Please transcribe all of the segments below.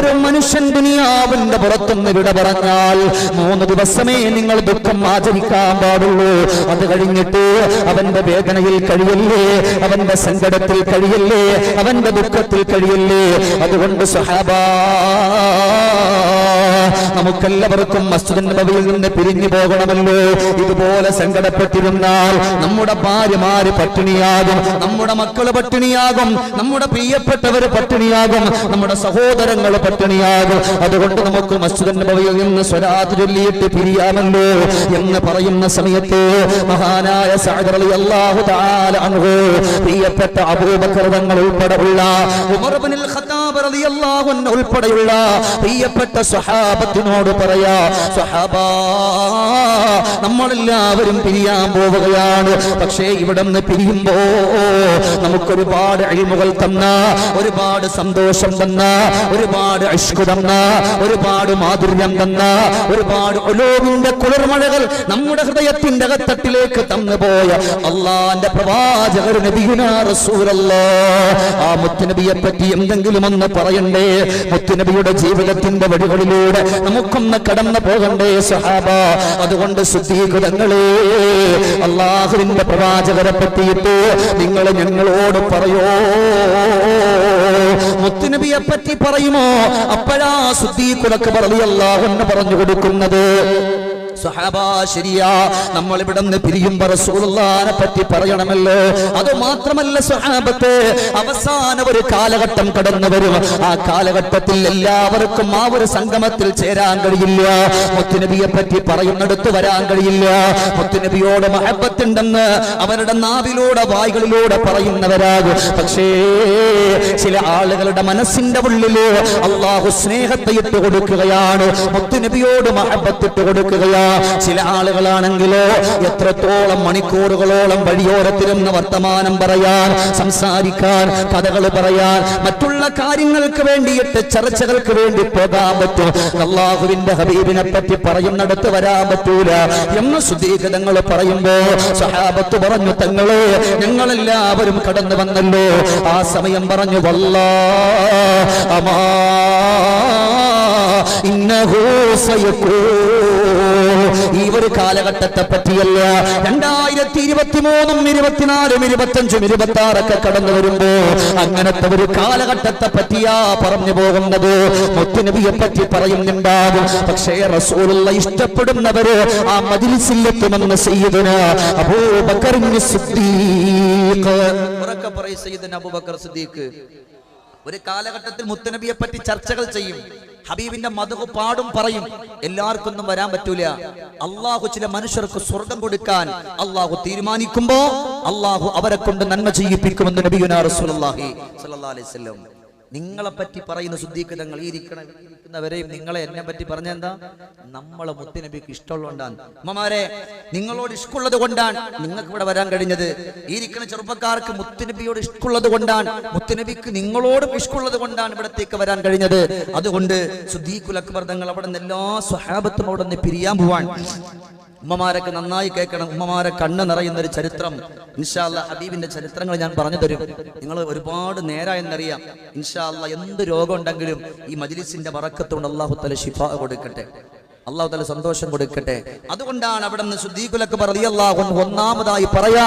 ഒരു മനുഷ്യൻ ദുനിയാവിന്റെ പുറത്തുനിന്ന് വിട പറഞ്ഞാൽ മൂന്ന് ദിവസമേ നിങ്ങൾ ദുഃഖം ആചരിക്കാൻ പാടുള്ളൂ. അത് കഴിഞ്ഞിട്ട് അവന്റെ വേദനയിൽ കഴിയല്ലേ? അവന്റെ സങ്കടത്തിൽ കഴിയല്ലേ? അവന്റെ ദുഃഖത്തിൽ കഴിയല്ലേ? അതുകൊണ്ട് സഹാബാ നമുക്കെല്ലാവർക്കും മസ്ജിദ് നബവിയിൽ നിന്ന് പിരിഞ്ഞു പോകണമല്ലോ. ഇതുപോലെ സങ്കടപ്പെട്ടിരുന്നാൽ നമ്മുടെ ഭാര്യമാര് പട്ടിണിയാകും നമ്മുടെ മക്കൾ പട്ടിണിയാകും നമ്മുടെ പ്രിയപ്പെട്ടവര് പട്ടിണിയാകും നമ്മുടെ സഹോദരങ്ങൾ പട്ടിണിയാകും. അതുകൊണ്ട് നമുക്ക് മസ്ജിദ് നബവിയിൽ നിന്ന് സ്വരാത് ചൊല്ലിയിട്ട് പിരിയാമല്ലോ എന്ന് പറയുന്ന സമയത്ത് മഹാനായ റളിയല്ലാഹു തആല അൻഹു പ്രിയപ്പെട്ട അബൂബക്കർ ഉൾപ്പെടെയുള്ള ഖത്താബ് റളിയല്ലാഹു അൻഹു ഉൾപ്പെടെയുള്ള പ്രിയപ്പെട്ട സ്വഹാബത്തിനോട് പറയാ സഹാബ നമ്മളെല്ലാവരും പിരിയാൻ പോവുകയാണ്. പക്ഷേ ഇവിടെ നിന്ന് പിരിയുമ്പോ നമുക്കൊരുപാട് അഴിമുകൾ തന്ന ഒരുപാട് സന്തോഷം തന്ന ഒരുപാട് അഷ്കു തന്ന ഒരുപാട് മാധുര്യം തന്ന ഒരുപാട് ഒലോവിന്റെ കുളിർമഴകൾ നമ്മുടെ ഹൃദയത്തിന്റെ അകത്തട്ടിലേക്ക് തന്നു പോയ അള്ളാന്റെ പ്രവാചകർ നബിയുനാറസൂരല്ലോ ആ മുത്തുനബിയെ പറ്റി എന്തെങ്കിലും ഒന്ന് പറയണ്ടേ? മുത്തുനബിയുടെ ജീവിതത്തിന്റെ വഴികളിലൂടെ നമുക്കൊന്ന് കടന്നു പോകണ്ടേ സഹാബ അതുകൊണ്ട് ശുദ്ധീകൃതങ്ങളെ അള്ളാഹുവിന്റെ പ്രവാചകരെ പറ്റിയിട്ട് നിങ്ങൾ ഞങ്ങളോട് പറയോ? മുത്തുനബിയെ പറ്റി പറയുമോ? അപ്പോഴാ ശുദ്ധീകുലക്ക് പറഞ്ഞു അള്ളാഹുന്ന് പറഞ്ഞു കൊടുക്കുന്നത്. ശരിയാ. നമ്മൾ ഇവിടെ നിന്ന് പറ്റി പറയണമല്ലോ. അത് മാത്രമല്ല സഹാബത്ത് അവസാന ഒരു കാലഘട്ടം കടന്നു വരും. ആ കാലഘട്ടത്തിൽ എല്ലാവർക്കും ആ ഒരു സംഗമത്തിൽ ചേരാൻ കഴിയില്ല. മുത്തുനബിയെ പറ്റി പറയുന്നിടത്ത് വരാൻ കഴിയില്ല. മുത്തുനബിയോട് മഹബത്തുണ്ടെന്ന് അവരുടെ നാവിലൂടെ വായികളിലൂടെ പറയുന്നവരാകും. പക്ഷേ ചില ആളുകളുടെ മനസ്സിന്റെ ഉള്ളിൽ അള്ളാഹു സ്നേഹത്തെ ഇട്ട് കൊടുക്കുകയാണ് മുത്തുനബിയോട് മഹബത്തിട്ട് കൊടുക്കുകയാ ചില ആളുകളാണെങ്കിലോ എത്രത്തോളം മണിക്കൂറുകളോളം വഴിയോരത്തിരുന്ന് വർത്തമാനം പറയാൻ സംസാരിക്കാൻ കഥകൾ പറയാൻ മറ്റുള്ള കാര്യങ്ങൾക്ക് വേണ്ടിയിട്ട് ചർച്ചകൾക്ക് വേണ്ടി പോകാൻ പറ്റും. അള്ളാഹുവിന്റെ ഹബീബിനെ പറ്റി പറയുന്നിടത്ത് വരാൻ പറ്റൂല. എന്ന് ശുദ്ധീകരണങ്ങൾ പറയുമ്പോ സഹാബത്ത് പറഞ്ഞു തങ്ങളെ ഞങ്ങളെല്ലാവരും കടന്നു വന്നല്ലോ. ആ സമയം പറഞ്ഞു വല്ല അമാ ഇന്നഹു സയക്കൂ ഈ ഒരു കാലഘട്ടത്തെ പറ്റിയല്ല. രണ്ടായിരത്തി ഇരുപത്തി മൂന്നും ഇരുപത്തിനാലും ഇരുപത്തഞ്ചും ഇരുപത്തി ആറൊക്കെ കടന്നു വരുമ്പോ അങ്ങനത്തെ ഒരു കാലഘട്ടത്തെ പറ്റിയാ പറഞ്ഞു പോകുന്നത്. മുത്തുനബിയെ പറ്റി പറയുന്നുണ്ടാകും. പക്ഷേ റസൂലുള്ള ഇഷ്ടപ്പെടുന്നവര് ആ മജിലിസിലെത്തുമെന്ന് സയ്യിദുന അബൂബക്കറിന് സിദ്ദീഖ്. ഉറക്കെ പറയും സയ്യിദ് അബൂബക്കർ സിദ്ദീഖ്. ഒരു കാലഘട്ടത്തിൽ മുത്തനബിയെ പറ്റി ചർച്ചകൾ ചെയ്യും. ഹബീബിന്റെ മതകു പാടും പറയും. എല്ലാവർക്കും ഒന്നും വരാൻ പറ്റൂല. അള്ളാഹു ചില മനുഷ്യർക്ക് സ്വർഗം കൊടുക്കാൻ അള്ളാഹു തീരുമാനിക്കുമ്പോ അള്ളാഹു അവരെ കൊണ്ട് നന്മ ചെയ്യിപ്പിക്കുമെന്ന് നബിയുനാ റസൂലുള്ളാഹി സ്വല്ലല്ലാഹി അലൈഹി വസല്ലം. നിങ്ങളെ പറ്റി പറയുന്ന ശുദ്ധീകൃതങ്ങൾ ഈ ഇരിക്കണ ഇരിക്കുന്നവരെയും നിങ്ങളെ എന്നെ പറ്റി പറഞ്ഞെന്താ? നമ്മളെ മുത്തുനബിക്ക് ഇഷ്ടമുള്ളതുകൊണ്ടാണ്. അമ്മമാരെ നിങ്ങളോട് ഇഷ്ടമുള്ളത് കൊണ്ടാണ് നിങ്ങൾക്ക് ഇവിടെ വരാൻ കഴിഞ്ഞത്. ഈ ഇരിക്കുന്ന ചെറുപ്പക്കാർക്ക് മുത്തുനബിയോട് ഇഷ്ടമുള്ളത് കൊണ്ടാണ്. മുത്തുനബിക്ക് നിങ്ങളോടും ഇഷ്ടമുള്ളത് കൊണ്ടാണ് ഇവിടത്തേക്ക് വരാൻ കഴിഞ്ഞത്. അതുകൊണ്ട് സുദ്ദീഖുൽ അക്ബർ തങ്ങൾ അവിടെ നിന്ന് എല്ലാ സ്വഹാബത്തും അവിടെ നിന്ന് പിരിയാൻ പോവാൻ ഉമ്മമാരൊക്കെ നന്നായി കേൾക്കണം. ഉമ്മമാരെ കണ്ണ് നിറയുന്ന ഒരു ചരിത്രം. ഇൻഷാല്ല ഹബീബിന്റെ ചരിത്രങ്ങൾ ഞാൻ പറഞ്ഞു തരും. നിങ്ങൾ ഒരുപാട് നേരായെന്നറിയാം. ഇൻഷാല്ല എന്ത് രോഗം ഉണ്ടെങ്കിലും ഈ മജിലിസിന്റെ വറക്കത്തോണ്ട് അള്ളാഹു തല ഷിഫ കൊടുക്കട്ടെ. അള്ളാഹു തല സന്തോഷം കൊടുക്കട്ടെ. അതുകൊണ്ടാണ് അവിടെ നിന്ന് ശുദ്ധീകുലക്ക് പറഞ്ഞാഹു ഒന്നാമതായി പറയാ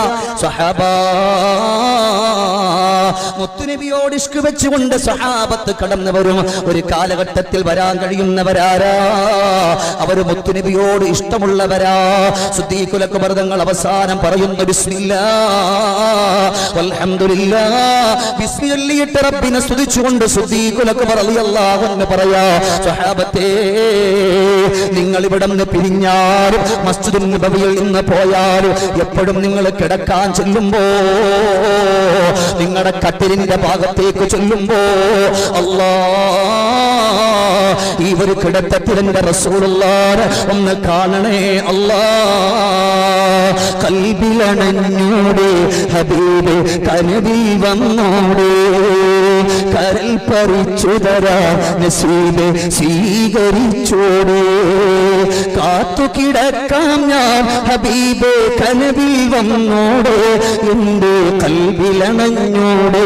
മുത്തുനബിയോട് ഇഷ്ക് വെച്ചുകൊണ്ട് സഹാബത്ത് കടന്നു വരും. ഒരു കാലഘട്ടത്തിൽ വരാൻ കഴിയുന്നവരാരാ? അവർ മുത്തുനബിയോട് ഇഷ്ടമുള്ളവരാ. ശുദ്ധീകുലക്ക് മൃതങ്ങൾ അവസാനം പറയുന്ന ബിസ്മില്ലാ റബ്ബിനെ സ്തുതിച്ചുകൊണ്ട് ശുദ്ധീകുലക്ക് പറയാ സഹാബത്തേ നിങ്ങൾ ഇവിടെ നിന്ന് പിരിഞ്ഞാലും മസ്ജിദുൽ നബവിയിൽ നിന്ന് പോയാലും എപ്പോഴും നിങ്ങൾ കിടക്കാൻ ചെല്ലുമ്പോ നിങ്ങളുടെ കട്ടിലിന്റെ ഭാഗത്തേക്ക് ചെല്ലുമ്പോ അല്ലാ ഈ ഒരു കിടത്തത്തിലെന്റെ റസൂലുള്ളാനെ ഒന്ന് കാണണേ അല്ലാ. കൽബിലണഞ്ഞൂടെ ഹബീബ് കനവിൽ വന്നോടെ. കരൽ പറിച്ചു തരാ നസീബ് സ്വീകരിച്ചോടേ. കാത്തു കിടക്കാം ഞാൻ ഹബീബ് കനവിൽ വന്നോടെ. എന്റെ കൽവിലണഞ്ഞോടെ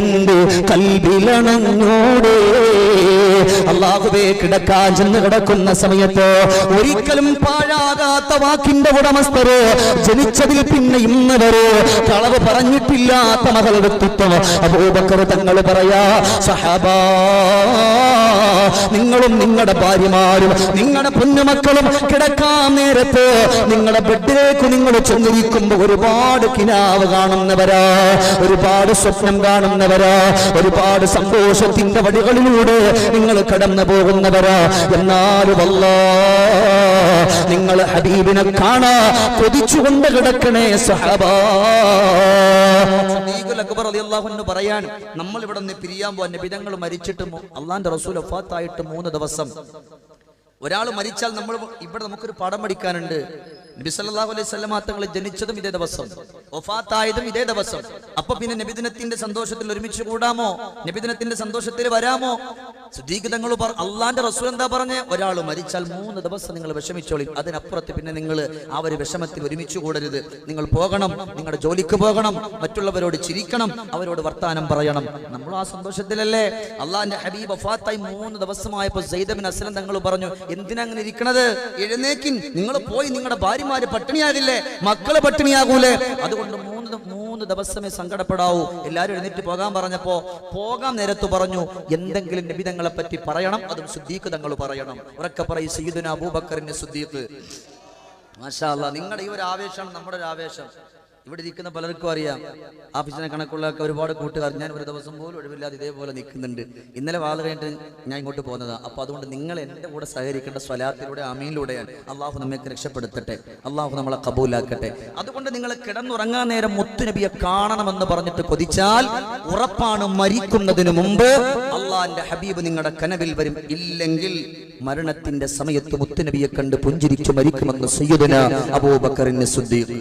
എന്റെ കൽവിലണഞ്ഞോടെ. അള്ളാഹുബേ കിടക്കാൻ ചെന്ന് കിടക്കുന്ന സമയത്ത് ഒരിക്കലും പാഴാകാത്ത വാക്കിന്റെ ഉടമസ്ഥര് ജനിച്ചതിൽ പിന്നെ ഇന്നവര് വരെ കളവ് പറഞ്ഞിട്ടില്ലാത്ത മകൾ വ്യക്തിത്വം. അബൂബക്കർ തങ്ങൾ പറയാ സഹബാ നിങ്ങളും നിങ്ങളുടെ ഭാര്യമാരും നിങ്ങളുടെ പൊന്നുമക്കളും കിടക്കാൻ നേരത്ത് നിങ്ങളുടെ ബെഡിലേക്ക് നിങ്ങൾ ചെന്നിരിക്കുമ്പോൾ ഒരുപാട് കിനാവ് കാണുന്നവരാ ഒരുപാട് സ്വപ്നം കാണുന്നവരാ ഒരുപാട് സന്തോഷത്തിന്റെ വഴികളിലൂടെ നിങ്ങൾ കടന്നു പോകുന്നവരാ. എന്നാലും അല്ല നിങ്ങൾ ഹബീബിനെ കാണാ കൊതിച്ചുകൊണ്ട് കിടക്കണേ സഹബാ. പറയാൻ നമ്മൾ ഇവിടെ നിന്ന് പിരിയാൻ പോവാൻ മരിച്ചിട്ട് അള്ളാന്റെ റസൂൽ ഒഫാത്തായിട്ട് മൂന്ന് ദിവസം. ഒരാൾ മരിച്ചാൽ നമ്മൾ ഇവിടെ നമുക്കൊരു പാഠം പഠിക്കാനുണ്ട്. നബി സല്ലല്ലാഹു അലൈഹി വസല്ലമ തങ്ങൾ ജനിച്ചതും ഇതേ ദിവസം. ഒഫാത്തായതും ഇതേ ദിവസം. അപ്പൊ പിന്നെ നബിദിനത്തിന്റെ സന്തോഷത്തിൽ ഒരുമിച്ച് കൂടാമോ? നബിദിനത്തിന്റെ സന്തോഷത്തിൽ വരാമോ? സിദ്ദീഖ് തങ്ങൾ അള്ളാന്റെ റസൂൽ എന്താ പറഞ്ഞേ? ഒരാൾ മരിച്ചാൽ മൂന്ന് ദിവസം നിങ്ങൾ വിഷമിച്ചോളി അതിനപ്പുറത്ത് പിന്നെ നിങ്ങൾ ആ ഒരു വിഷമത്തിൽ ഒരുമിച്ച് കൂടരുത്. നിങ്ങൾ പോകണം നിങ്ങളുടെ ജോലിക്ക് പോകണം മറ്റുള്ളവരോട് ചിരിക്കണം അവരോട് വർത്താനം പറയണം. നമ്മൾ ആ സന്തോഷത്തിലല്ലേ? അള്ളാന്റെ ഹബീബ് ഫാത്തായി മൂന്ന് ദിവസമായപ്പോൾ സൈദബിൻ അസ്ലം തങ്ങൾ പറഞ്ഞു എന്തിനാ അങ്ങനെ ഇരിക്കണത്? എഴുന്നേക്കിൻ. നിങ്ങൾ പോയി നിങ്ങളുടെ ഭാര്യമാര് പട്ടിണിയാകില്ലേ? മക്കൾ പട്ടിണിയാകൂലേ? അതുകൊണ്ട് മൂന്ന് ദ- മൂന്ന് ദിവസമേ സങ്കടപ്പെടാവൂ. എല്ലാവരും എഴുന്നേറ്റ് പോകാൻ പറഞ്ഞപ്പോ പോകാൻ നേരത്ത് പറഞ്ഞു എന്തെങ്കിലും നിബിതങ്ങളെ പറ്റി പറയണം അതും സുദ്ദീഖ് തങ്ങൾ പറയണം. ഉറക്കെ പറയും അബൂബക്കറിന്റെ സുദ്ദീഖ് മാഷാ നിങ്ങളുടെ ഈ ഒരു ആവേശമാണ് നമ്മുടെ ഒരു ആവേശം. ഇവിടെ ഇരിക്കുന്ന പലർക്കും അറിയാം. ആഫീസിനെ കണക്കുള്ള ഒരുപാട് കൂട്ടുകാർ ഞാൻ ഒരു ദിവസം പോലും ഒഴിവില്ലാതെ ഇതേപോലെ നിൽക്കുന്നുണ്ട്. ഇന്നലെ വാത് കഴിഞ്ഞിട്ട് ഞാൻ ഇങ്ങോട്ട് പോകുന്നതാണ് അപ്പൊ അതുകൊണ്ട് നിങ്ങൾ എന്റെ കൂടെ സഹകരിക്കേണ്ട സ്വലാത്തിലൂടെ അമീനിലൂടെയാണ് അള്ളാഹു നമ്മൾക്ക് രക്ഷപ്പെടുത്തട്ടെ. അള്ളാഹു നമ്മളെ കബൂലാക്കട്ടെ. അതുകൊണ്ട് നിങ്ങൾ കിടന്നുറങ്ങാൻ നേരം മുത്തുനബിയെ കാണണമെന്ന് പറഞ്ഞിട്ട് കൊതിച്ചാൽ ഉറപ്പാണ് മരിക്കുന്നതിന് മുമ്പ് അള്ളാഹിന്റെ ഹബീബ് നിങ്ങളുടെ കനവിൽ വരും. ഇല്ലെങ്കിൽ മരണത്തിന്റെ സമയത്ത് മുത്തുനബിയെ കണ്ട് പുഞ്ചിരിച്ചു മരിക്കുമെന്ന് സയ്യുദന അബൂബക്കറിന് സുദ്ദീഖ്.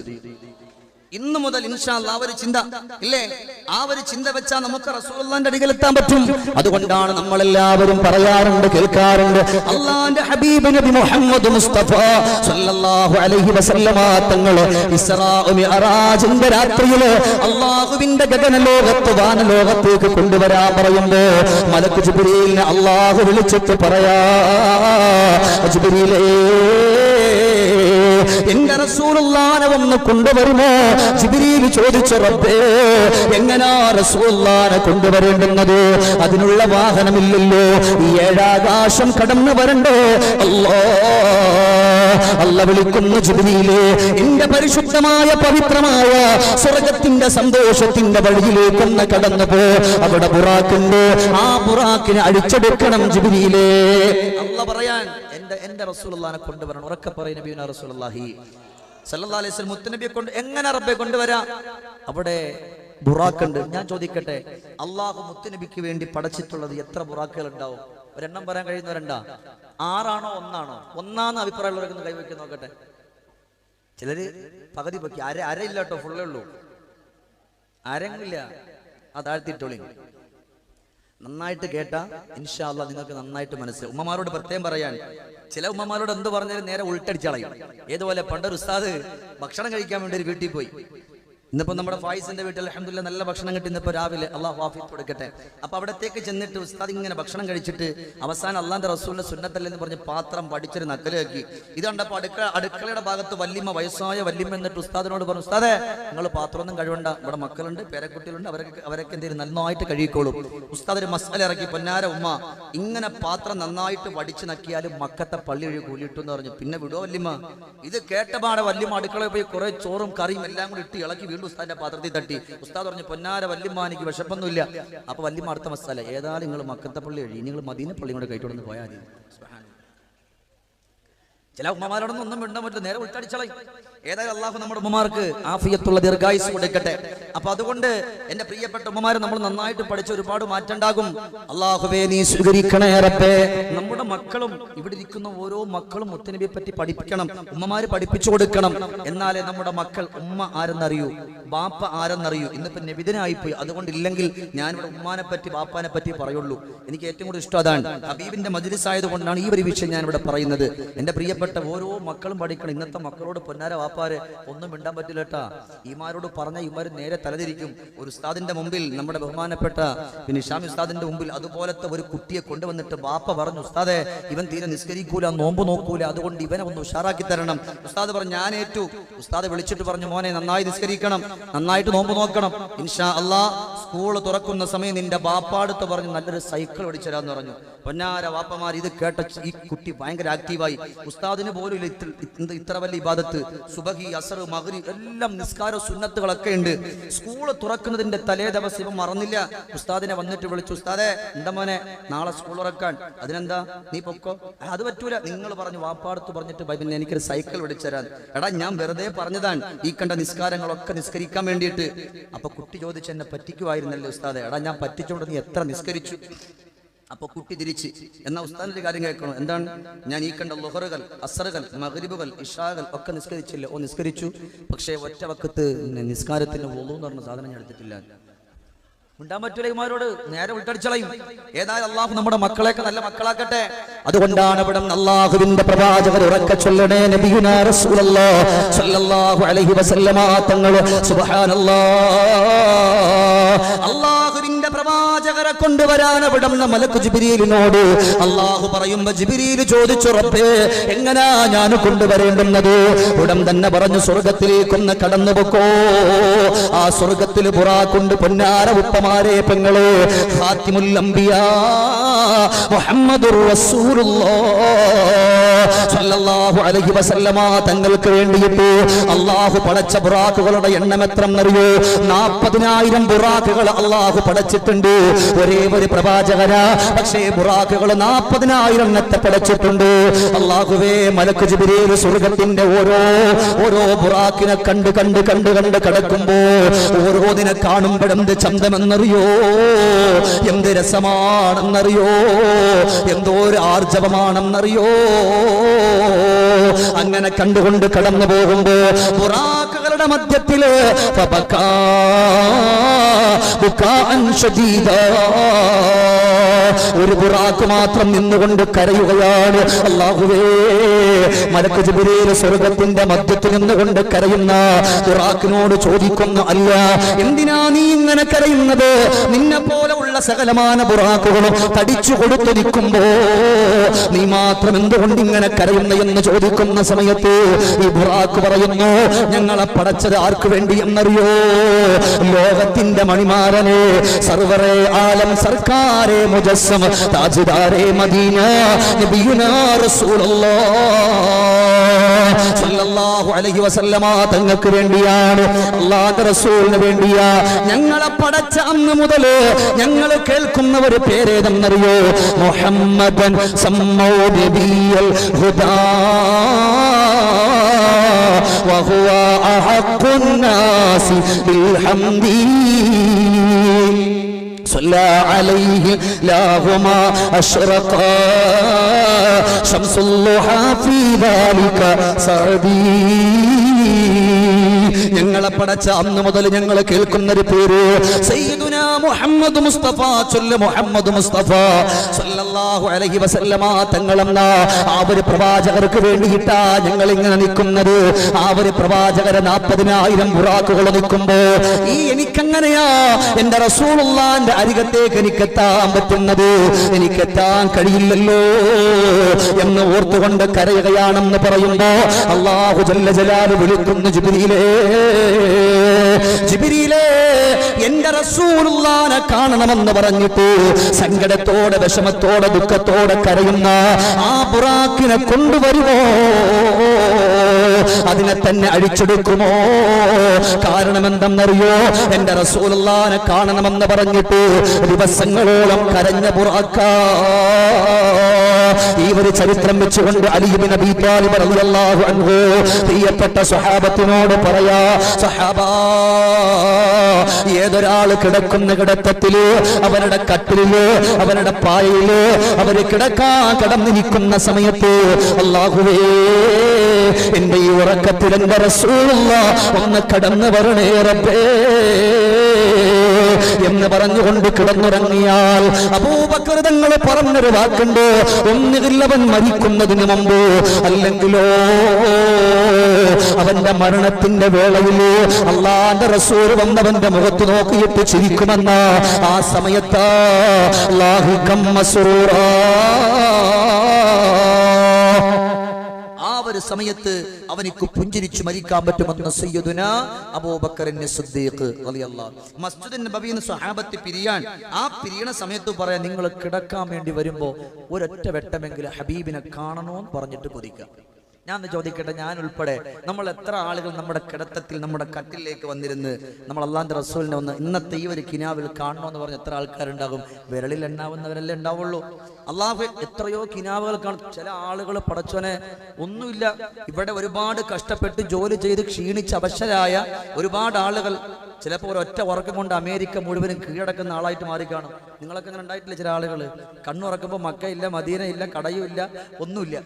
ഇന്നു മുതൽ ഇൻഷാല്ല ആ ഒരു ചിന്ത ഇല്ലേ? ആ ഒരു ചിന്ത വെച്ചാൽ നമുക്ക് റസൂലിന്റെ എത്താൻ പറ്റും. അതുകൊണ്ടാണ് നമ്മൾ എല്ലാവരും പറയാറുണ്ട് കേൾക്കാറുണ്ട്. അള്ളാന്റെ ഹബീബ് നബി മുഹമ്മദ് മുസ്തഫ സല്ലല്ലാഹു അലൈഹി വസല്ലമ തങ്ങൾ ഇസ്രാ മിഅറാജിന്റെ രാത്രിയിൽ അള്ളാഹുവിന്റെ ഗഗനലോകത്ത് വാനലോകത്തേക്ക് കൊണ്ടുവരാൻ പറയുമ്പോ മലക്ക് ജിബ്രീലിനെ അള്ളാഹു വിളിച്ചിട്ട് പറയാ ജിബ്രീലേ എന്റെ റസൂലുള്ളാനെ വന്ന് കൊണ്ടുവരുമോ? ജിബ്രീൽ ചോദിച്ചു റബ്ബേ എങ്ങനാ റസൂലുള്ളാനെ കൊണ്ടുവരേണ്ടുന്നത്? അതിനുള്ള വാഹനമില്ലല്ലോ. ഈ ഏഴാകാശം കടന്നു വരണ്ടേ? അല്ലോ അല്ല വിളിക്കുന്നു ജിബ്രീലേ എന്റെ പരിശുദ്ധമായ പവിത്രമായ സ്വർഗത്തിന്റെ സന്തോഷത്തിന്റെ വഴിയിലേക്കൊന്ന് കടന്നു പോ. അവിടെ ബുറാക്കുണ്ട് ആ ബുറാക്കിനെ അടിച്ചെടുക്കണം ജിബ്രീലേ. അല്ല പറയാൻ. എന്റെ എന്റെ റസൂലുള്ളാനെ കൊണ്ടുവരണം. ഉറക്കെ പറയും റസൂലുള്ളാഹി. അലൈഹി മുത്തുനബിയെ കൊണ്ട് എങ്ങനെ റബ്ബെ കൊണ്ടുവരാം? അവിടെ ബുറാക്കുണ്ട്. ഞാൻ ചോദിക്കട്ടെ അള്ളാഹു മുത്തനബിക്ക് വേണ്ടി പടച്ചിട്ടുള്ളത് എത്ര ബുറാക്കുകൾ ഉണ്ടാവും ഒരെണ്ണം പറയാൻ കഴിയുന്നവരുണ്ടാ ആറാണോ ഒന്നാണോ? ഒന്നാന്ന് അഭിപ്രായമുള്ളവരൊക്കെ കൈവയ്ക്കാൻ നോക്കട്ടെ. ചിലര് പകുതി പൊക്കി. അര അരയില്ല കേട്ടോ ഫുള്ളേ ഉള്ളൂ. അരങ്ങില്ല. ആ താഴ്ത്തിയിട്ടോളി നന്നായിട്ട് കേട്ട ഇൻഷാല്ല നിങ്ങൾക്ക് നന്നായിട്ട് മനസ്സിലായി ഉമ്മമാരോട് പ്രത്യേകം പറയാൻ ചില ഉമ്മമാരോട് എന്ത് പറഞ്ഞാലും നേരെ ഉൾട്ടടിച്ചളയും ഏതുപോലെ പണ്ടൊരു ഉസ്താദ് ഭക്ഷണം കഴിക്കാൻ വേണ്ടി ഒരു വീട്ടിൽ പോയി. ഇന്നിപ്പോ നമ്മുടെ ഫായിസിന്റെ വീട്ടിൽ അലഹമില്ല നല്ല ഭക്ഷണം കിട്ടി ഇന്നിപ്പോ രാവിലെ. അള്ളാഹു ഹാഫിത്ത് കൊടുക്കട്ടെ. അപ്പൊ അവിടത്തേക്ക് ചെന്നിട്ട് ഉസ്താദ് ഇങ്ങനെ ഭക്ഷണം കഴിച്ചിട്ട് അവസാനം അള്ളാന്റെ റസൂലിന്റെ സുന്നത്തല്ലെന്ന് പറഞ്ഞ് പാത്രം പഠിച്ചൊരു നക്കലാക്കി ഇത് കണ്ടപ്പോ അടുക്ക അടുക്കളയുടെ ഭാഗത്ത് വല്യമ്മ വയസ്സായ വല്യമ്മ എന്നിട്ട് ഉസ്താദിനോട് പറഞ്ഞു ഉസ്താദേ നിങ്ങൾ പാത്രമൊന്നും കഴിവണ്ട. ഇവിടെ മക്കളുണ്ട് പേരക്കുട്ടികളുണ്ട്. അവരൊക്കെ അവരൊക്കെ എന്തെങ്കിലും നന്നായിട്ട് കഴിക്കോളൂ ഉസ്താദ് ഒരു മസാല ഇറക്കി പൊന്നാര ഉമ്മ ഇങ്ങനെ പാത്രം നന്നായിട്ട് വടിച്ചു നക്കിയാലും മക്കത്തെ പള്ളി വഴി കൂലിയിട്ടു എന്ന് പറഞ്ഞു. പിന്നെ വിടുവോ വല്യമ്മ ഇത് കേട്ടപാടെ വല്യമ്മ അടുക്കളയിൽ പോയി കുറെ ചോറും കറിയും എല്ലാം കൂടി ഇട്ട് ഇളക്കി വീണ്ടും ഉസ്താദിന്റെ പാത്രത്തിൽ തട്ടി. ഉസ്താദ് പറഞ്ഞു പൊന്നാര വല്യമ്മാനിക്ക് വിശപ്പൊന്നുമില്ല. അപ്പൊ വല്യമ്മ അടുത്ത മസാല ഏതായാലും നിങ്ങൾ മക്കത്തപ്പള്ളി എഴുതി നിങ്ങൾ മദീന പള്ളി കൂടെ കൈട്ടുകൊണ്ട് പോയാൽ മതി. ചില ഉമ്മമാരോടൊന്നും ഒന്നും വിടാൻ പറ്റില്ല നേരെ ഉൾട്ടടിച്ചളയും ഏതായാലും അള്ളാഹു നമ്മുടെ ഉമ്മമാർക്ക് ആഫിയത്തുള്ള ദീർഘായുസ് കൊടുക്കട്ടെ. അപ്പൊ അതുകൊണ്ട് എന്റെ പ്രിയപ്പെട്ട ഉമ്മമാരെ നമ്മൾ നന്നായിട്ട് പഠിച്ച ഒരുപാട് മാറ്റമുണ്ടാകും. അള്ളാഹുവേ നീ സ്വീകരിക്കണേ റബ്ബേ. നമ്മുടെ മക്കളും ഇവിടെ ഇരിക്കുന്ന ഓരോ മക്കളും മുത്തനബിയെ പറ്റി പഠിപ്പിക്കണം. ഉമ്മമാര് പഠിപ്പിച്ചു കൊടുക്കണം. എന്നാലേ നമ്മുടെ മക്കൾ ഉമ്മ ആരെന്നറിയൂ? ബാപ്പ ആരെന്നറിയൂ? ഇന്നിപ്പോ നബിതനായിപ്പോയി. അതുകൊണ്ട് ഇല്ലെങ്കിൽ ഞാനിവിടെ ഉമ്മാനെ പറ്റി ബാപ്പാനെ പറ്റി പറയുള്ളൂ. എനിക്ക് ഏറ്റവും കൂടുതൽ ഇഷ്ടം അതാണ്. ഹബീബിന്റെ മജ്ലിസ് ആയതുകൊണ്ടാണ് ഈ ഒരു വിഷയം ഞാൻ ഇവിടെ പറയുന്നത്. എന്റെ പ്രിയപ്പെട്ട ഓരോ മക്കളും പഠിക്കണം. ഇന്നത്തെ മക്കളോട് പൊന്നാര വാപ്പാരെ ഒന്നും മിണ്ടാൻ പറ്റില്ല കേട്ടാ. ഈമാരോട് പറഞ്ഞ ഇമാര് നേരെ തലതിരിക്കും. ഒരു ഉസ്താദിന്റെ മുമ്പിൽ നമ്മുടെ ബഹുമാനപ്പെട്ട പിന്നെ ഷാമി ഉസ്താദിന്റെ മുമ്പിൽ അതുപോലത്തെ ഒരു കുട്ടിയെ കൊണ്ടുവന്നിട്ട് ബാപ്പ പറഞ്ഞു ഉസ്താദെ ഇവൻ തീരെ നിസ്കരിക്കൂല നോമ്പ് നോക്കൂല. അതുകൊണ്ട് ഇവനെ ഒന്ന് ഉഷാറാക്കി തരണം. ഉസ്താദ് പറഞ്ഞു ഞാൻ ഏറ്റു ഉസ്താദ് വിളിച്ചിട്ട് പറഞ്ഞു മോനെ നന്നായി നിസ്കരിക്കണം. നന്നായിട്ട് നോമ്പ് നോക്കണം. ഇൻഷാ അള്ളാ സ്കൂൾ തുറക്കുന്ന സമയം നിന്റെ ബാപ്പാടുത്ത് പറഞ്ഞു നല്ലൊരു സൈക്കിൾ ഓടിച്ചരാന്ന് പറഞ്ഞു. പൊന്നാര വാപ്പമാർ ഇത് കേട്ട ഈ കുട്ടി ഭയങ്കര ആക്റ്റീവായി ഉസ്താദിന് പോലും ഇല്ല ഇത്ര- വലിയ ഇബാദത്ത്. സുബഹി അസർ മഹരി എല്ലാം നിസ്കാര സുന്നത്തുകളൊക്കെ ഉണ്ട്. സ്കൂൾ തുറക്കുന്നതിന്റെ തലേ ദിവസം ഇവ മറന്നില്ല. ഉസ്താദിനെ വന്നിട്ട് വിളിച്ചു ഉസ്താദെ എന്താ മോനെ നാളെ സ്കൂൾ തുറക്കാൻ? അതിനെന്താ? നീ പൊക്കോ? അത് പറ്റൂല. നിങ്ങൾ പറഞ്ഞു വാപ്പാടുത്ത് പറഞ്ഞിട്ട് "ബൈ, പിന്നെ എനിക്കൊരു സൈക്കിൾ വിളിച്ചരാൻ എടാ ഞാൻ വെറുതെ പറഞ്ഞതാണ് ഈ കണ്ട നിസ്കാരങ്ങളൊക്കെ നിസ്കരിക്കാൻ വേണ്ടിയിട്ട്. അപ്പൊ കുട്ടി ചോദിച്ച് എന്നെ പറ്റിക്കുമായിരുന്നല്ലോ ഉസ്താദെ? എടാ ഞാൻ പറ്റിച്ചോണ്ട് നീ എത്ര നിസ്കരിച്ചു? അപ്പൊ കുട്ടി തിരിച്ച് എന്നാ ഉസ്താദിന്റെ കാര്യം കേൾക്കണം. എന്താണ്? ഞാൻ ഈ കണ്ട ലുഹറുകൾ അസറുകൾ മഗ്രിബുകൾ ഇഷാകൾ ഒക്കെ നിസ്കരിച്ചില്ല. ഓ നിസ്കരിച്ചു. പക്ഷേ ഒറ്റ വക്കത്ത് നിസ്കാരത്തിന് ഒളു എന്ന് പറഞ്ഞ സാധനം ഞാൻ എടുത്തിട്ടില്ല. ഉണ്ടാൻ പറ്റൂല ഇമാരോട്. നേരെ വിട്ടടിച്ചളയും. ഏതായാലും അള്ളാഹു നമ്മുടെ മക്കളെയൊക്കെ നല്ല മക്കളാക്കട്ടെ. അതുകൊണ്ടാണ് ഇവിടെ അള്ളാഹുവിന്റെ പ്രവാചകർ ഉറക്കെ ചൊല്ലണേ നബിയുനാ റസൂലല്ലാഹ് സ്വല്ലല്ലാഹു അലൈഹി വസല്ലമ തങ്ങൾ സുബ്ഹാനല്ലാഹ്. അള്ളാഹുവിന്റെ പ്രവാചകരെ കൊണ്ടുവരാൻ അവിടുന്ന് മലക്കു ജിബിരിയിലിനോട് അള്ളാഹു പറയുമ്പോ ജിബിരിയിൽ ചോദിച്ചു റബ്ബേ എങ്ങനാ ഞാൻ കൊണ്ടുവരേണ്ടുന്നത്? ഉടൻ തന്നെ പറഞ്ഞു സ്വർഗത്തിലേക്കൊന്ന് കടന്നു പൊക്കോ. ആ സ്വർഗത്തിൽ പുറാ കൊണ്ട് പൊന്നാര ഉപ്പമാരെ പെങ്ങളെ റസൂലുള്ളാ. സല്ലല്ലാഹു അലൈഹി വസല്ലമ തങ്ങൾക്ക് വേണ്ടിയിട്ട് അള്ളാഹു പടച്ച ബുറാക്കുകളുടെ എണ്ണം എത്ര എന്നറിയോ നാൽപ്പതിനായിരം ബുറാക്കുകൾ അള്ളാഹു പടച്ചിട്ടുണ്ട് ഒരേ ഒരു പ്രവാചകരാ പക്ഷേ ബുറാഖുകൾ നാൽപ്പതിനായിരം എണ്ണത്തെ പടച്ചിട്ടുണ്ട് അള്ളാഹുവേ മലക്ക് ജിബിരേൽ സ്വർഗത്തിന്റെ ഓരോ ഓരോ ബുറാക്കിനെ കണ്ട് കണ്ട് കണ്ട് കണ്ട് കിടക്കുമ്പോ ഓരോന്നിനെ കാണുമ്പോഴെന്ത് ചന്തമെന്നറിയോ? എന്ത് രസമാണെന്നറിയോ? എന്തോ ഒരു ആർജവമാണെന്നറിയോ? അങ്ങനെ കണ്ടുകൊണ്ട് കടന്നു പോകുമ്പോ ബുറാക്കുകളുടെ മധ്യത്തിൽ ഒരു ബുറാക്ക് മാത്രം നിന്നുകൊണ്ട് കരയുകയാണ് അള്ളാഹുവേ മലക്ക് ജിബിരിയിലെ സ്വർഗത്തിന്റെ മധ്യത്തിൽ നിന്നുകൊണ്ട് കരയുന്ന ബുറാക്കിനോട് ചോദിക്കുന്നു അല്ല എന്തിനാ നീ ഇങ്ങനെ കരയുന്നത്? നിന്നെ പോലെയുള്ള സകലമാന ബുറാക്കുകളും തടിച്ചു കൊടുത്തു നിൽക്കുമ്പോ നീ മാത്രം എന്തുകൊണ്ട് ഇങ്ങനെ കരയുന്ന എന്ന് ചോദിക്കുന്ന സമയത്ത് ഈ ബുറാക്ക് പറയുന്നു ഞങ്ങളെ പടച്ചത് ആർക്ക് വേണ്ടി എന്നറിയോ? ലോകത്തിന്റെ മണിമാരനെ സർവറെ ആലം സർക്കാരെ മുജസ്സം താജുദാരെ മദീന തങ്ങൾക്ക് വേണ്ടിയാണ് റസൂലിന് വേണ്ടിയാ. ഞങ്ങളെ പടച്ച അന്ന് മുതൽ ഞങ്ങൾ കേൾക്കുന്ന ഒരു പേരേതെന്നറിയോ? മുഹമ്മദൻ സമ്മോ ഹുദാ. وهو أحق الناس بالحمد صلى عليه لاهما أشرقا شمس اللحى في ذلك سعدي ഞങ്ങളെ പടച്ച അന്ന് മുതൽ ഞങ്ങൾ കേൾക്കുന്ന ഒരു പേര് സയ്യിദുന മുഹമ്മദ് മുസ്തഫ ചൊല്ല മുഹമ്മദ് മുസ്തഫ. സല്ലല്ലാഹു അലൈഹി വസല്ലമ തങ്ങളെന്ന ആ ഒരു പ്രവാചകർക്ക് വേണ്ടിയിട്ടാ ഞങ്ങൾ ഇങ്ങനെ നിൽക്കുന്നത്. ആ ഒരു പ്രവാചകരെ നാൽപ്പതിനായിരം ബുറാക്കുകൾ നിൽക്കുമ്പോ ഈ എനിക്കങ്ങനെയാ? എന്റെ റസൂലുള്ളാന്റെ അരികത്തേക്ക് എനിക്കെത്താൻ പറ്റുന്നത്? എനിക്കെത്താൻ കഴിയില്ലല്ലോ. എന്ന് ഓർത്തുകൊണ്ട് കരയുകയാണെന്ന് പറയുമ്പോ അള്ളാഹു ജല്ല ജലാൽ വിളിക്കുന്നു ജിബിരിയിലേ ജിബിരിയിലേ എന്റെ റസൂലുള്ളാനെ കാണണമെന്ന് പറഞ്ഞിട്ട് സങ്കടത്തോടെ വിഷമത്തോടെ ദുഃഖത്തോടെ കരയുന്ന ആ ബുറാക്കിനെ കൊണ്ടുവരുമോ? അതിനെ തന്നെ അഴിച്ചെടുക്കുമോ? കാരണം എന്തെന്നറിയോ എന്റെ റസൂലുള്ളാനെ കാണണമെന്ന് പറഞ്ഞിട്ട് ദിവസങ്ങളോളം കരഞ്ഞ ബുറാക്ക. ഈ ഒരു ചരിത്രം വെച്ചുകൊണ്ട് അലിബിൻ അബി താലിബ് റളിയല്ലാഹു പ്രിയപ്പെട്ട സ്വഹാബത്തിനോട് പറയാ സ്വഹാബ ഏതൊരാൾ കിടക്കുന്ന കിടത്തത്തിൽ അവരുടെ കട്ടിലിൽ അവരുടെ പായയിൽ അവർ കിടക്കാൻ കിടന്നിരിക്കുന്ന സമയത്ത് അള്ളാഹുവേ എന്റെ ഈ ഉറക്കത്തിൽ എന്റെ റസൂലുള്ള ഒന്ന് കടന്നു വരണേ റബ്ബേ എന്ന് പറഞ്ഞുകൊണ്ട് കിടന്നുറങ്ങിയാൽ അപൂപകൃതങ്ങൾ പറഞ്ഞൊരു വാക്കുണ്ട് ഒന്നുകിൽ അവൻ മരിക്കുന്നതിന് മുമ്പ് അല്ലെങ്കിലോ അവന്റെ മരണത്തിന്റെ വേളയിൽ അള്ളാന്റെ റസൂർ വന്നവന്റെ മുഖത്ത് നോക്കിയിട്ട് ചിരിക്കുമെന്ന ആ സമയത്ത് കമ്മസൂറ ആ ഒരു സമയത്ത് അവനിക്ക് പുഞ്ചിരിച്ചു മരിക്കാൻ പറ്റുമെന്ന് സയ്യദുന അബൂബക്കറിന്റെ സുദ്ദീഖ് മസ്ജിദുൻ നബവിന്ന് സ്വഹാബത്ത് പിരിയാൻ. ആ പിരിയണ സമയത്ത് പറയാൻ നിങ്ങൾ കിടക്കാൻ വേണ്ടി വരുമ്പോ ഒരൊറ്റ വെട്ടമെങ്കിലും ഹബീബിനെ കാണണമെന്ന് പറഞ്ഞിട്ട് കൊതിക്കുക ഞാൻ ചോദിക്കട്ടെ ഞാൻ ഉൾപ്പെടെ നമ്മൾ എത്ര ആളുകൾ നമ്മുടെ കിടത്തത്തിൽ നമ്മുടെ കട്ടിലേക്ക് വന്നിരുന്ന് നമ്മൾ അള്ളാന്റെ റസൂലിനെ വന്ന് ഇന്നത്തെ ഈ ഒരു കിനാവിൽ കാണണമെന്ന് പറഞ്ഞ എത്ര ആൾക്കാരുണ്ടാകും? വിരളിൽ എണ്ണാവുന്നവരല്ലേ ഉണ്ടാവുള്ളൂ. അള്ളാഹു എത്രയോ കിനാവുകൾ കാണും. ചില ആളുകൾ പടച്ചോനെ ഒന്നുമില്ല. ഇവിടെ ഒരുപാട് കഷ്ടപ്പെട്ട് ജോലി ചെയ്ത് ക്ഷീണിച്ച് അവശരായ ഒരുപാട് ആളുകൾ ചിലപ്പോൾ ഒരൊറ്റ ഉറക്കം കൊണ്ട് അമേരിക്ക മുഴുവനും കീഴടക്കുന്ന ആളായിട്ട് മാറി കാണും നിങ്ങളൊക്കെ അങ്ങനെ ഉണ്ടായിട്ടില്ല ചില ആളുകൾ കണ്ണുറക്കുമ്പോൾ മക്കയില്ല മദീനയില്ല ഇല്ല കടയും ഇല്ല ഒന്നുമില്ല.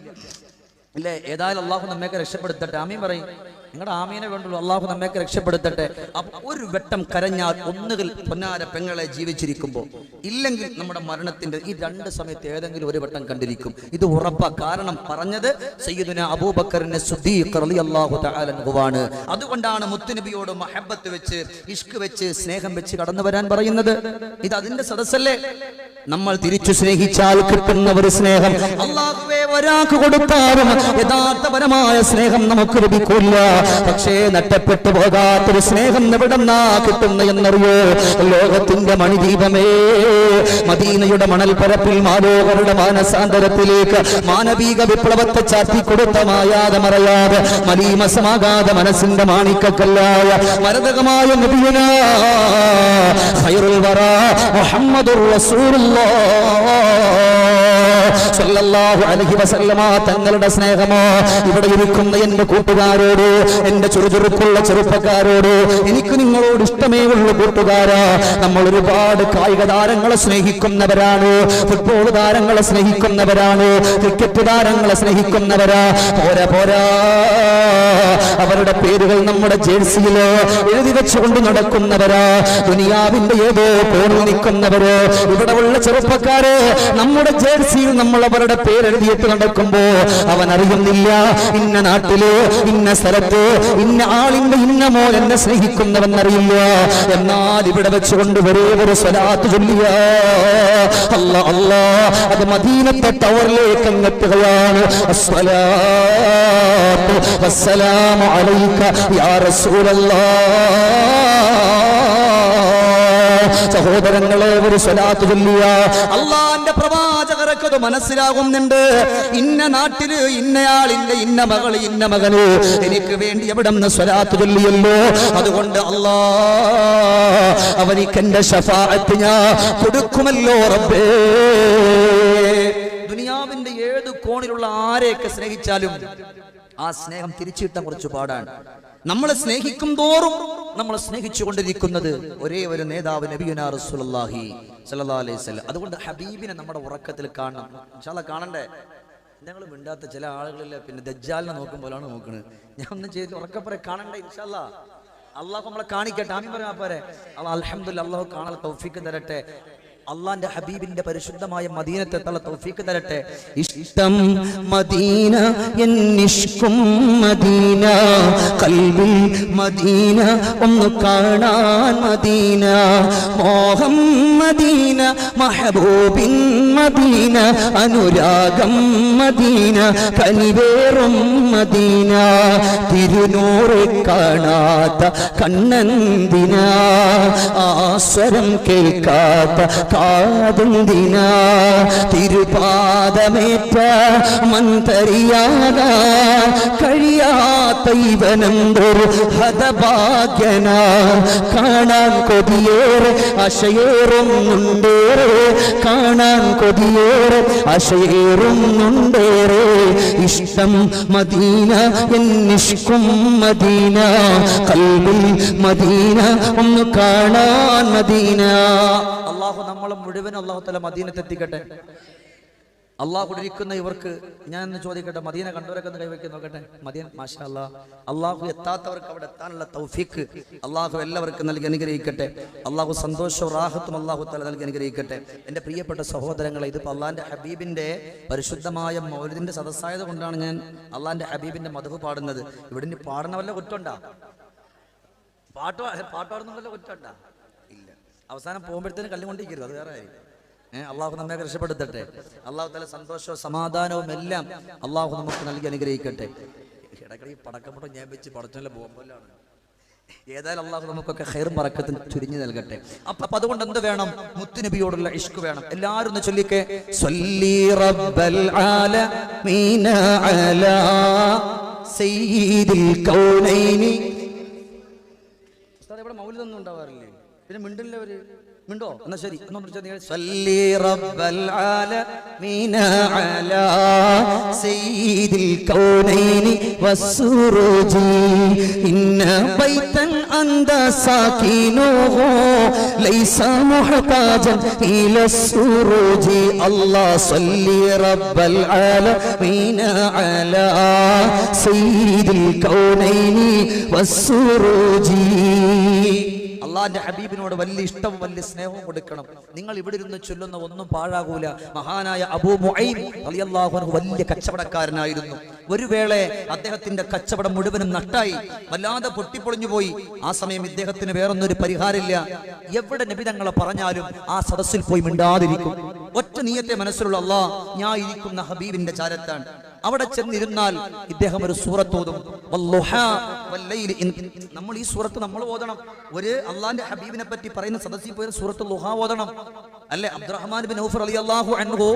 ഇല്ലേ? ഏതായാലും അള്ളാഹു നമ്മയൊക്കെ രക്ഷപ്പെടുത്തട്ടെ. ആമീൻ പറയും. നിങ്ങളുടെ ആമീനെ വേണ്ടുള്ളൂ അള്ളാഹു നമ്മയൊക്കെ രക്ഷപ്പെടുത്തട്ടെ. ഒരു വെട്ടം കരഞ്ഞാൽ ഒന്നുകിൽ പൊന്നാര പെങ്ങളെ ജീവിച്ചിരിക്കുമ്പോൾ ഇല്ലെങ്കിൽ നമ്മുടെ മരണത്തിന്റെ ഈ രണ്ട് സമയത്ത് ഏതെങ്കിലും ഒരു വട്ടം കണ്ടിരിക്കും. ഇത് ഉറപ്പാ കാരണം പറഞ്ഞത് സയ്യിദുന അബൂബക്കറിനെ തആലൻഹുവാണ് അതുകൊണ്ടാണ് മുത്തുനബിയോട് മഹബത്ത് വെച്ച് ഇഷ്ക് വെച്ച് സ്നേഹം വെച്ച് കടന്നു വരാൻ പറയുന്നത്. ഇത് അതിന്റെ സദസ്സല്ലേ? നമ്മൾ തിരിച്ചു സ്നേഹിച്ചാൽ കിട്ടുന്ന ഒരു സ്നേഹം. അള്ളാഹുവേ ഒരാൾക്ക് കൊടുത്താലും യഥാർത്ഥപരമായ സ്നേഹം നമുക്ക് ലഭിക്കില്ല. പക്ഷേ നഷ്ടപ്പെട്ടു പോകാത്തൊരു സ്നേഹം എവിടെന്നാ കിട്ടുന്ന എന്നറിയോ? ലോകത്തിന്റെ മണിദീപമേ. മദീനയുടെ മണൽ പരപ്പിൽ മാലോകരുടെ മാനസാന്തരത്തിലേക്ക് മാനവീക വിപ്ലവത്തെ ചാത്തി കൊടുത്ത മായാതെ മറയാതെ മലീമസമാകാതെ മനസ്സിന്റെ മാണിക്കല്ലായ മരതകമായ തങ്ങളുടെ സ്നേഹമോ ഇവിടെ ഇരിക്കുന്ന എന്റെ കൂട്ടുകാരോട് എന്റെ ചുറുചുറുക്കുള്ള ചെറുപ്പക്കാരോട് എനിക്ക് നിങ്ങളോട് ഇഷ്ടമേ ഉള്ളൂ കൂട്ടുകാരാ. നമ്മൾ ഒരുപാട് കായിക താരങ്ങളെ സ്നേഹിക്കുന്നവരാണ്. ഫുട്ബോൾ താരങ്ങളെ സ്നേഹിക്കുന്നവരാണ്. ക്രിക്കറ്റ് താരങ്ങളെ സ്നേഹിക്കുന്നവരാ. പോരാ പോരാ. അവരുടെ പേരുകൾ നമ്മുടെ ജേഴ്സിയിൽ എഴുതി വെച്ചുകൊണ്ട് നടക്കുന്നവരാ. ദുനിയാവിന്റെ ഏതോ കോണിൽ നിൽക്കുന്നവര്. ഇവിടെ ഉള്ള ചെറുപ്പക്കാര് നമ്മുടെ ജേഴ്സിയിൽ നമ്മൾ അവരുടെ പേരെഴുതിയിട്ട് നടക്കുമ്പോ അവൻ അറിയുന്നില്ല ഇന്ന നാട്ടിൽ ഇന്ന സ്ഥലത്ത് ഇന്ന ആളിന്റെ ഇന്ന മോൻ എന്നെ സ്നേഹിക്കുന്നവൻ അറിയില്ല എന്നാൽ ഇവിടെ വെച്ചുകൊണ്ട് ഒരേ ഒരു സ്വലാത്ത് ചൊല്ലിയ. അല്ല അല്ല അത് മദീനത്തെ ടവറിലേക്ക് വസ്സലാമു അലൈക യാ റസൂലല്ലാഹ് സഹോദരങ്ങളെ ഒരു അള്ളാന്റെ പ്രവാചകർക്ക് അത് മനസ്സിലാകുന്നുണ്ട്. ഇന്ന നാട്ടിൽ ഇന്നയാളിന്റെ ഇന്ന മകൾ ഇന്ന മകന് എനിക്ക് വേണ്ടി എവിടെ നിന്ന് സ്വലാത്ത് ചൊല്ലിയല്ലോ. അതുകൊണ്ട് അല്ലാ അവനിക്ക് എന്റെ ഷഫാഅത്ത് ഞാൻ കൊടുക്കുമല്ലോ റബ്ബേ. ദുനിയാവിന്റെ ഏത് കോണിലുള്ള ആരെയൊക്കെ സ്നേഹിച്ചാലും ആ സ്നേഹം തിരിച്ചിട്ട കുറച്ച് പാടാണ്. നമ്മളെ സ്നേഹിക്കും തോറും നമ്മളെ സ്നേഹിച്ചു കൊണ്ടിരിക്കുന്നത് ഒരേ ഒരു നേതാവ് നബിയുനാ അലൈഹി അതുകൊണ്ട് ഹബീബിനെ നമ്മുടെ ഉറക്കത്തിൽ കാണണം. ഇൻഷാല്ലാ കാണണ്ടേ? ഞങ്ങൾ മിണ്ടാത്ത ചില ആളുകളില്ല പിന്നെ ദജ്ജാലിനെ നോക്കും നോക്കുന്നത് ഞാൻ ഒന്നും ചെയ്ത് ഉറക്കപ്പുറേ കാണണ്ടേ? ഇൻഷാല്ല അള്ളാഹു നമ്മളെ കാണിക്കട്ടെ. ആമി പറയാ പോരെ. അൽഹംദുലില്ലാ അള്ളാഹു കാണാൻ തൗഫിക്ക് തരട്ടെ. അള്ളാന്റെ ഹബീബിന്റെ പരിശുദ്ധമായ മദീനത്തെ തള തൗഫീക്ക് തരട്ടെ. ഇഷ്ടം മദീന എന്നിഷ്കും മദീന കൽവിൽ മദീന ഒന്ന് കാണാൻ മദീന മോഹം മദീന മഹബൂബിൻ മദീന അനുരാഗം മദീന കനിവേറും മദീന തിരുനൂറ് കാണാത്ത കണ്ണന്തിന ആസരം കേൾക്കാത്ത കാതുന്തിനാ തിരുപാദമേറ്റ മന്ത്രിയാക കഴിയാത്ത ഇവനെന്തൊരു ഹതഭാഗ്യന. കാണാൻ കൊതിയേറെ അശയേറുന്നുണ്ടേറെ കാണാൻ കൊതിയേറെ അശയേറുന്നുണ്ടേറെ ഇഷ്ടം മദീന എന്നിഷ്കും മദീന. കൽവിൽ മദീന ഒന്ന് കാണാൻ മദീന. അള്ളാഹു നമ്മളെ മുഴുവൻ അള്ളാഹു തല മദീനത്തെത്തിക്കട്ടെ അള്ളാഹു ഇരിക്കുന്ന ഇവർക്ക് ഞാൻ ഒന്ന് ചോദിക്കട്ടെ മദീന കണ്ടവരൊക്കെ ഒന്ന് കൈവയ്ക്ക് നോക്കട്ടെ? മദീന മാഷാ അള്ളാഹു എത്താത്തവർക്ക് അവിടെ എത്താനുള്ള തൗഫീക്ക് അള്ളാഹു എല്ലാവർക്കും നൽകി അനുഗ്രഹിക്കട്ടെ. അള്ളാഹു സന്തോഷവും റാഹത്തും അള്ളാഹു തല നൽകി അനുഗ്രഹിക്കട്ടെ. എന്റെ പ്രിയപ്പെട്ട സഹോദരങ്ങളെ ഇത് അള്ളാഹിന്റെ ഹബീബിന്റെ പരിശുദ്ധമായ മൗലിദിന്റെ സദസ്സായത് കൊണ്ടാണ് ഞാൻ അള്ളാഹിന്റെ ഹബീബിന്റെ മധു പാടുന്നത്. ഇവിടെ പാടുന്ന വല്ല കുറ്റമുണ്ടാ? പാട്ട് പാട്ട് വല്ല കുറ്റമുണ്ടാ? അവസാനം പോകുമ്പോഴത്തേനും കല്ലും കൊണ്ടിരിക്കരുത് അത് വേറെ അള്ളാഹു നമ്മെ രക്ഷപ്പെടുത്തട്ടെ. അള്ളാഹു തല സന്തോഷവും സമാധാനവും എല്ലാം അള്ളാഹു നമുക്ക് നൽകി അനുഗ്രഹിക്കട്ടെ. ഇടയ്ക്കിടയ്ക്ക് പടക്കമുട്ടം ഞാൻ വെച്ച് പടച്ചല്ല പോകുമ്പോഴാണ് ഏതായാലും അള്ളാഹു നമുക്കൊക്കെ ഹെയർ മറക്കത്തിൽ ചുരിഞ്ഞു നൽകട്ടെ. അപ്പൊ അതുകൊണ്ട് എന്ത് വേണം? മുത്തുനബിയോടുള്ള ഇഷ്ക് വേണം. എല്ലാവരും ഒന്ന് ചൊല്ലിക്കേ. സ്വല്ലി റബ്ബൽ ആലമീന കൗനൈനി ഉണ്ടാവാറില്ല? പിന്നെ മിണ്ടില്ല ഒരു മിണ്ടോ? എന്നാ ശരി. ഇന്ന ബൈതൻ അന്ത സാകിനോഹോ ലൈസ മുഹ്താജൻ ഇല സുറൂജി അല്ലാഹ് സല്ലി റബ്ബൽ ആലമീന അലാ സയ്യിദിൽ കൗനൈനി വസ്സുറൂജി. അള്ളാന്റെ ഹബീബിനോട് വലിയ ഇഷ്ടവും വലിയ സ്നേഹവും കൊടുക്കണം. നിങ്ങൾ ഇവിടെ ഇരുന്ന് ചൊല്ലുന്ന ഒന്നും പാഴാകൂല. മഹാനായ അബൂ വലിയ കച്ചവടക്കാരനായിരുന്നു. ഒരു വേള അദ്ദേഹത്തിന്റെ കച്ചവടം മുഴുവനും നട്ടായി. വല്ലാതെ പൊട്ടിപ്പൊളിഞ്ഞു പോയി. ആ സമയം ഇദ്ദേഹത്തിന് വേറൊന്നൊരു പരിഹാരമില്ല. എവിടെ നിബിതങ്ങളെ പറഞ്ഞാലും ആ സദസ്സിൽ പോയി മിണ്ടാതിരിക്കും. ഒറ്റ നീയത്തെ മനസ്സിലുള്ള അള്ളാ ഞാൻ ഇരിക്കുന്ന ഹബീബിന്റെ ചാരത്താണ്. അവിടെ ചെന്നിരുന്നാൽ ഇദ്ദേഹം ഒരു സൂറത്തോതും ഓതും. നമ്മൾ ഈ സൂറത്ത് നമ്മൾ ഓതണം. ഒരു അള്ളാന്റെ ഹബീബിനെ പറ്റി പറയുന്ന സദസ്സിൽ പോയ സൂറത്ത് ലുഹ ഓതണം. അല്ലെ? അബ്ദുറഹ്മാൻ ബിൻ ഔഫ് റളിയല്ലാഹു അൻഹു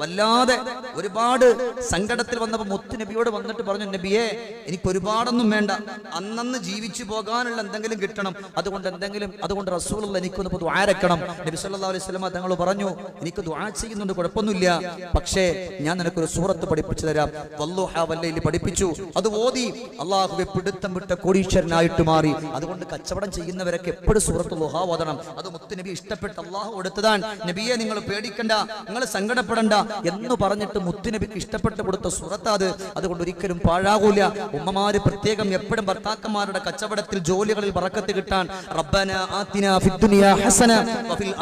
വല്ലാതെ ഒരുപാട് സങ്കടത്തിൽ വന്നപ്പോൾ മുത്തു നബിയോട് വന്നിട്ട് പറഞ്ഞു നബിയെ എനിക്ക് ഒരുപാടൊന്നും വേണ്ട. അന്നന്ന് ജീവിച്ചു പോകാനുള്ള എന്തെങ്കിലും കിട്ടണം. അതുകൊണ്ട് എന്തെങ്കിലും അതുകൊണ്ട് റസൂൾ എനിക്കൊന്ന് ദ്വാരക്കണം നബി സല്ലാ അലൈഹി സ്വലമ തങ്ങൾ പറഞ്ഞു എനിക്ക് ദ്വാ ചെയ്യുന്നുണ്ട് കുഴപ്പമൊന്നുമില്ല. പക്ഷേ ഞാൻ നിനക്കൊരു സൂറത്ത് പഠിപ്പിച്ചു തരാം. വല്ലുഹ വല്ലയിൽ പഠിപ്പിച്ചു. അത് ഓതി. അള്ളാഹുവെ പിടുത്തം വിട്ട കോടീശ്വരനായിട്ട് മാറി. അതുകൊണ്ട് കച്ചവടം ചെയ്യുന്നവരൊക്കെ എപ്പോഴും സൂറത്ത് ലുഹ ഓതണം. അത് മുത്തു നബി ഇഷ്ടപ്പെട്ട് അള്ളാഹു കൊടുത്തതാണ്. നബിയെ നിങ്ങൾ പേടിക്കണ്ട. നിങ്ങൾ സങ്കടപ്പെടണ്ട. എന്ന് പറഞ്ഞിട്ട് മുത്തുനബിക്ക് ഇഷ്ടപ്പെട്ട് കൊടുത്ത സൂറത്ത് അത്. അതുകൊണ്ട് ഒരിക്കലും പാഴാകൂല. ഉമ്മമാര് പ്രത്യേകം എപ്പോഴും ഭർത്താക്കന്മാരുടെ കച്ചവടത്തിൽ ജോലികളിൽ പറക്കത്ത് കിട്ടാൻ റബ്ബന ആതിന ഫിദ്ദുനിയ ഹസന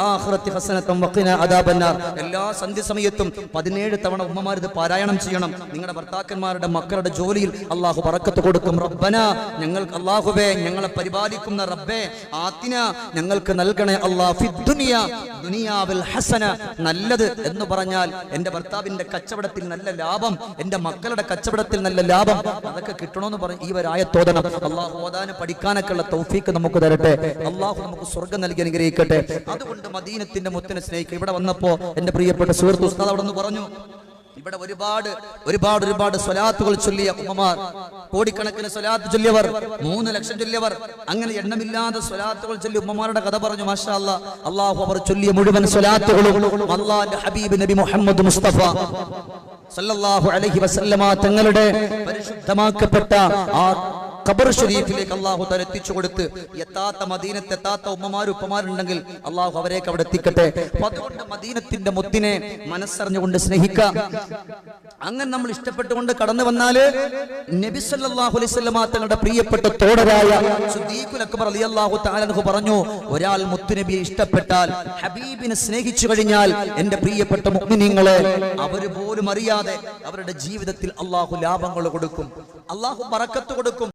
ആഖിറത്തി എല്ലാ സന്ധ്യ സമയത്തും പതിനേഴ് തവണ ഉമ്മമാർ ഇത് പാരായണം ചെയ്യണം. നിങ്ങളുടെ ഭർത്താക്കന്മാരുടെ മക്കളുടെ ജോലിയിൽ അള്ളാഹു പറക്കത്ത് കൊടുക്കും. റബ്ബന ഞങ്ങൾക്ക് അള്ളാഹുവേ ഞങ്ങളെ പരിപാലിക്കുന്ന റബ്ബേ ആത്തിന ഞങ്ങൾക്ക് നൽകണേ അള്ളാഹ് ദുനിയാവിൽ ഹസന നല്ലത് എന്ന് പറഞ്ഞാൽ എന്റെ ഭർത്താവിന്റെ കച്ചവടത്തിൽ നല്ല ലാഭം എന്റെ മക്കളുടെ കച്ചവടത്തിൽ നല്ല ലാഭം. അതൊക്കെ കിട്ടണമെന്ന് പറഞ്ഞ് ഈ ഒരായത്തോതണം അള്ളാഹു ഓദാന പഠിക്കാനൊക്കെ ഉള്ള തൗഫീക്ക് നമുക്ക് തരട്ടെ. അള്ളാഹു നമുക്ക് സ്വർഗം നൽകി അനുഗ്രഹിക്കട്ടെ. അതുകൊണ്ട് മദീനത്തിന്റെ മുത്തനെ സ്നേഹിക്കുക ഇവിടെ വന്നപ്പോ എന്റെ പ്രിയപ്പെട്ട സുഹൃത്ത് ഉസ്താദ് അവിടെ നിന്ന് പറഞ്ഞു ഇവിടെ ഒരുപാട് ഒരുപാട് ഒരുപാട് സ്വലാത്തുകൾ ചൊല്ലിയ ഉമ്മമാർ. കോടിക്കണക്കിന് സ്വലാത്ത് ചൊല്ലിയവർ മൂന്ന് ലക്ഷം ചൊല്ലിയവർ. അങ്ങനെ എണ്ണമില്ലാതെ സ്വലാത്തുകൾ ചൊല്ലി ഉമ്മമാരുടെ കഥ പറഞ്ഞു മാഷാ അള്ളാഹു അവർ ചൊല്ലിയ മുഴുവൻ സ്വലാത്തുകളും അള്ളാന്റെ ഹബീബ് നബി മുഹമ്മദ് മുസ്തഫ സല്ലല്ലാഹു അലൈഹി വസല്ലമ തങ്ങളുടെ പരിശുദ്ധമാക്കപ്പെട്ട ആ ഖബർ ഷരീഫിലേക്ക് അള്ളാഹു തല എത്തിച്ചു കൊടുത്ത് എത്താത്ത മദീനത്ത് എത്താത്ത ഉമ്മമാരും ഉപ്പമാരുണ്ടെങ്കിൽ അള്ളാഹു അവരേക്ക് അവിടെ എത്തിക്കട്ടെ. അതുകൊണ്ട് മദീനത്തിന്റെ മുത്തിനെ മനസ്സറിഞ്ഞുകൊണ്ട് സ്നേഹിക്കാം. അങ്ങനെ നമ്മൾ ഇഷ്ടപ്പെട്ടുകൊണ്ട് കടന്നു വന്നാൽ നബി സല്ലല്ലാഹു അലൈഹി വസല്ലമ തങ്ങളുടെ പ്രിയപ്പെട്ട തോടരായ സുദ്ദീഖുൽ അക്ബർ റളിയല്ലാഹു തആല പറഞ്ഞു ഒരാൾ മുത്തുനബിയെ ഇഷ്ടപ്പെട്ടാൽ ഹബീബിനെ സ്നേഹിച്ചു കഴിഞ്ഞാൽ എന്റെ പ്രിയപ്പെട്ട മുഅ്മിനീങ്ങളെ അവർ പോലും അറിയാതെ അവരുടെ ജീവിതത്തിൽ അള്ളാഹു ലാഭങ്ങൾ കൊടുക്കും. അള്ളാഹു പറക്കത്ത് കൊടുക്കും.